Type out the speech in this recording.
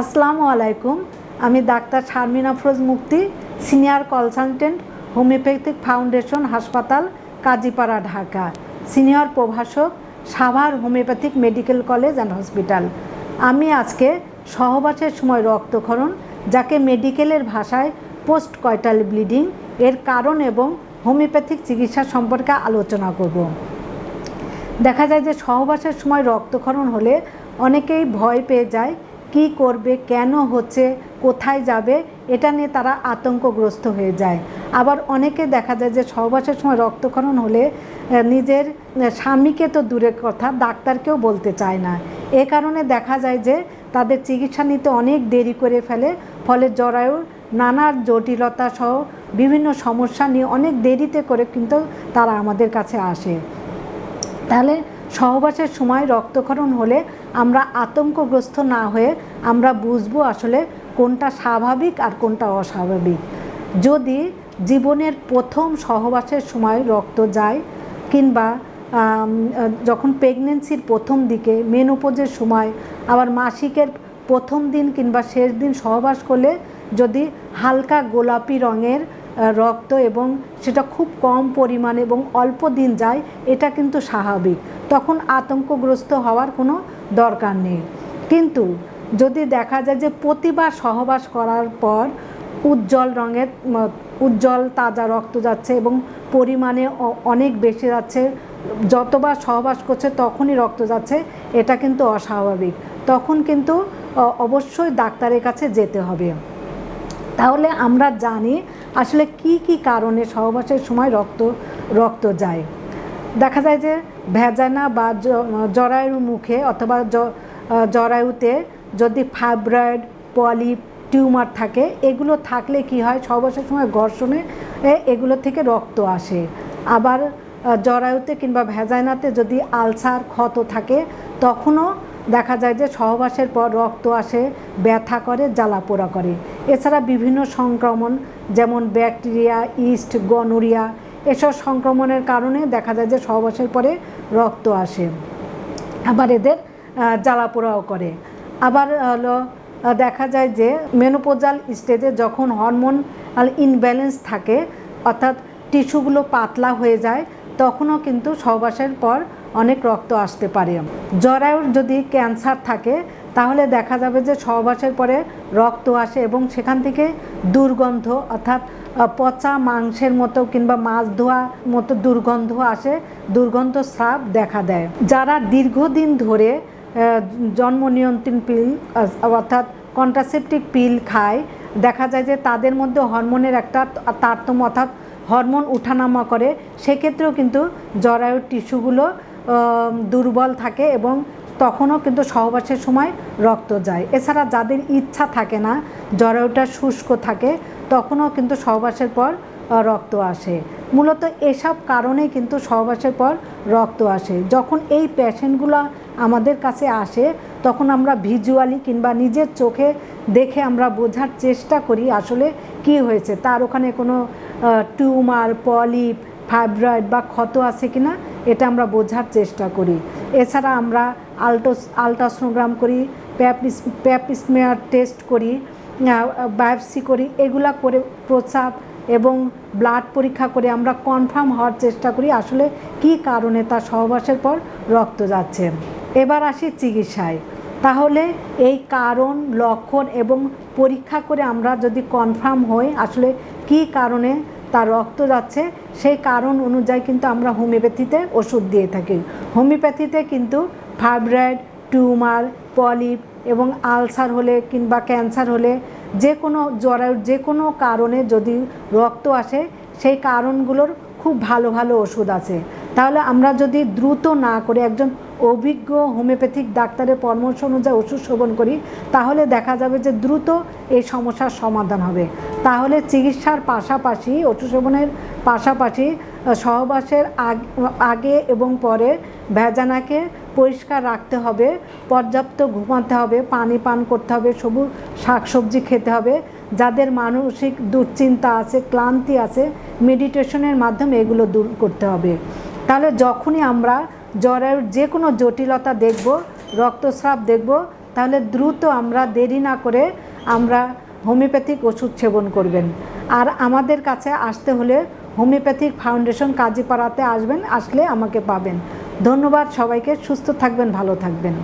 আসসালামু আলাইকুম। আমি ডাক্তার শারমিন আফরোজ মুক্তি, সিনিয়র কনসালটেন্ট, হোমিওপ্যাথিক ফাউন্ডেশন হাসপাতাল, কাজীপাড়া, ঢাকা। সিনিয়র প্রভাষক, Savar homeopathic medical college and hospital. আমি আজকে সহবাসের সময় রক্তক্ষরণ, যাকে মেডিকেলের ভাষায় পোস্ট কয়টাল ব্লিডিং, এর কারণ এবং হোমিওপ্যাথিক চিকিৎসা সম্পর্কে আলোচনা করব। দেখা যায় যে সহবাসের সময় রক্তক্ষরণ হলে অনেকেই ভয় পেয়ে যায় কি করবে, কেন হচ্ছে, কোথায় যাবে, এটা নিয়ে তারা আতঙ্কগ্রস্ত হয়ে যায়। আবার অনেকে দেখা যায় যে সহবাসের সময় রক্তক্ষরণ হলে নিজের স্বামীকে তো দূরের কথা, ডাক্তারকেও বলতে চায় না। এ কারণে দেখা যায় যে তাদের চিকিৎসা নিতে অনেক দেরি করে ফেলে, ফলে জরায়ুর নানা জটিলতা সহ বিভিন্ন সমস্যা নিয়ে অনেক দেরিতে করে কিন্তু তারা আমাদের কাছে আসে। তাহলে সহবাসের সময় রক্তক্ষরণ হলে আমরা আতঙ্কগ্রস্ত না হয়ে আমরা বুঝব আসলে কোনটা স্বাভাবিক আর কোনটা অস্বাভাবিক। যদি জীবনের প্রথম সহবাসের সময় রক্ত যায় কিংবা যখন প্রেগনেন্সির প্রথম দিকে, মেনোপোজের সময়, আবার মাসিকের প্রথম দিন কিংবা শেষ দিন সহবাস করলে যদি হালকা গোলাপি রঙের রক্ত এবং সেটা খুব কম পরিমাণ এবং অল্প দিন যায়, এটা কিন্তু স্বাভাবিক। তখন আতঙ্কগ্রস্ত হওয়ার কোনো দরকার নেই। কিন্তু যদি দেখা যায় যে প্রতিবার সহবাস করার পর উজ্জ্বল রঙের উজ্জ্বল তাজা রক্ত যাচ্ছে এবং পরিমাণে অনেক বেশি যাচ্ছে, যতবার সহবাস করছে তখনই রক্ত যাচ্ছে, এটা কিন্তু অস্বাভাবিক। তখন কিন্তু অবশ্যই ডাক্তারের কাছে যেতে হবে। তাহলে আমরা জানি আসলে কি কি কারণে সহবাসের সময় রক্ত রক্ত যায়। দেখা যায় যে ভেজানা বা জরায়ুর মুখে অথবা জরায়ুতে যদি ফাইব্রয়েড, পলিপ, টিউমার থাকে, এগুলো থাকলে কি হয়? সহবাসের সময় ঘর্ষণে এগুলো থেকে রক্ত আসে। আবার জরায়ুতে কিংবা ভেজাইনাতে যদি আলসার, ক্ষত থাকে, তখনও দেখা যায় যে সহবাসের পর রক্ত আসে, ব্যথা করে, জ্বালা পোড়া করে। এছাড়া বিভিন্ন সংক্রমণ, যেমন ব্যাকটেরিয়া, ইস্ট, গনোরিয়া এসব সংক্রমণের কারণে দেখা যায় যে সহবাসের পরে রক্ত আসে। আবার এদের আহ, জ্বালা পোড়াও করে। আবার হলো দেখা যায় যে মেনোপোজাল স্টেজে যখন হরমোন ইনব্যালেন্স থাকে অর্থাৎ টিস্যুগুলো পাতলা হয়ে যায় তখনও কিন্তু সহবাসের পর অনেক রক্ত আসতে পারে। জরায়ুর যদি ক্যান্সার থাকে তাহলে দেখা যাবে যে সহবাসের পরে রক্ত আসে এবং সেখান থেকে দুর্গন্ধ অর্থাৎ পচা মাংসের মতো কিংবা মাছ ধোয়া মতো দুর্গন্ধ আসে, দুর্গন্ধ স্রাব দেখা দেয়। যারা দীর্ঘদিন ধরে জন্ম নিয়ন্ত্রণ পিল অর্থাৎ কন্ট্রাসেপটিক পিল খায়, দেখা যায় যে তাদের মধ্যে হরমোনের একটা তারতম্য, অর্থাৎ হরমোন উঠানামা করে। সেক্ষেত্রেও কিন্তু জরায়ুর টিস্যুগুলো দুর্বল থাকে এবং তখনও কিন্তু সহবাসের সময় রক্ত যায়। এছাড়া যাদের ইচ্ছা থাকে না জরায়ুটা শুষ্ক থাকে, তখনও কিন্তু সহবাসের পর রক্ত আসে। মূলত এসব কারণেই কিন্তু সহবাসের পর রক্ত আসে। যখন এই পেশেন্টগুলো আমাদের কাছে আসে, তখন আমরা ভিজুয়ালি কিংবা নিজের চোখে দেখে আমরা বোঝার চেষ্টা করি আসলে কি হয়েছে। তার ওখানে কোনো টিউমার, পলিপ, ফাইব্রয়েড বা ক্ষত আছে কিনা, এটা আমরা বোঝার চেষ্টা করি। এছাড়া আমরা আল্টোস আলট্রাসোনোগ্রাম করি প্যাপিস প্যাপিসমেয়ার টেস্ট করি বায়োপসি করি, এগুলা করে প্রস্রাব এবং ব্লাড পরীক্ষা করে আমরা কনফার্ম হওয়ার চেষ্টা করি আসলে কি কারণে তার সহবাসের পর রক্ত যাচ্ছে। এবার আসি চিকিৎসায়। তাহলে এই কারণ, লক্ষণ এবং পরীক্ষা করে আমরা যদি কনফার্ম হই, আসলে কি কারণে তার রক্ত যাচ্ছে, সেই কারণ অনুযায়ী কিন্তু আমরা হোমিওপ্যাথিতে ওষুধ দিয়ে থাকি। হোমিওপ্যাথিতে কিন্তু ফাইব্রয়েড, টিউমার, পলিপ এবং আলসার হলে কিংবা ক্যান্সার হলে যে কোনো জরায়ুর যে কোনো কারণে যদি রক্ত আসে, সেই কারণগুলোর খুব ভালো ভালো ওষুধ আছে। তাহলে আমরা যদি দ্রুত না করে একজন অভিজ্ঞ হোমিওপ্যাথিক ডাক্তারের পরামর্শ অনুযায়ী ওষুধ সেবন করি, তাহলে দেখা যাবে যে দ্রুত এই সমস্যার সমাধান হবে। তাহলে চিকিৎসার পাশাপাশি, ওষুধ সেবনের পাশাপাশি সহবাসের আগ- আগে এবং পরে ভেজানাকে পরিষ্কার রাখতে হবে, পর্যাপ্ত ঘুমাতে হবে, পানি পান করতে হবে, সবুজ শাকসবজি খেতে হবে, যাদের মানসিক দুশ্চিন্তা আছে, ক্লান্তি আছে মেডিটেশনের মাধ্যমে এগুলো দূর করতে হবে। তাহলে যখনই আমরা জ্বরের যে কোনো জটিলতা দেখব, রক্তস্রাব দেখব, তাহলে দ্রুত আমরা দেরি না করে আমরা হোমিওপ্যাথিক ওষুধ সেবন করবেন। আর আমাদের কাছে আসতে হলে হোমিওপ্যাথিক ফাউন্ডেশন কাজীপাড়াতে আসবেন, আসলে আমাকে পাবেন। ধন্যবাদ সবাইকে, সুস্থ থাকবেন, ভালো থাকবেন।